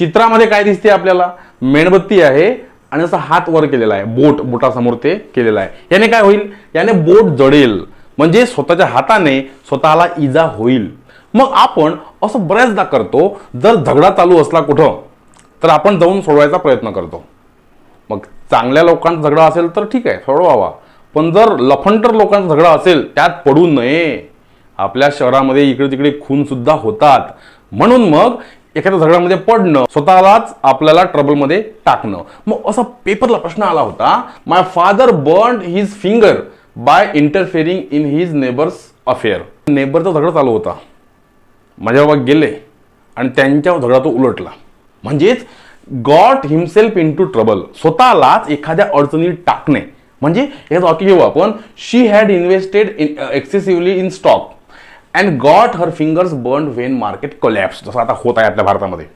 चित्रामध्ये काय दिसते आपल्याला? मेणबत्ती आहे आणि असा हात वर केलेला आहे. बोट बोटासमोर ते केलेलं आहे. याने काय होईल? याने बोट जडेल. म्हणजे स्वतःच्या हाताने स्वतःला इजा होईल. मग आपण असं बऱ्याचदा करतो जर झगडा चालू असला कुठं तर आपण जाऊन सोडवायचा प्रयत्न करतो. मग चांगल्या लोकांचा झगडा असेल तर ठीक आहे सोडवावा. पण जर लफंटर लोकांचा झगडा असेल त्यात पडू नये. आपल्या शहरामध्ये इकडे तिकडे खून सुद्धा होतात. म्हणून मग एखाद्या झगड्यामध्ये पडणं स्वतःलाच आपल्याला ट्रबलमध्ये टाकणं. मग असा पेपरला प्रश्न आला होता my father burn his finger by interfering in his neighbours affair नेबरचा झगडा चालू होता. माझ्या बाबा गेले आणि त्यांच्या झगडा तो उलटला. म्हणजेच got himself into trouble स्वतःलाच एखाद्या अडचणीत टाकणे. म्हणजे याचं वाक्य घेऊ आपण she had invested in excessively in stock and got her fingers burn when market collapse जसं आता होत आहे आपल्या भारतामध्ये.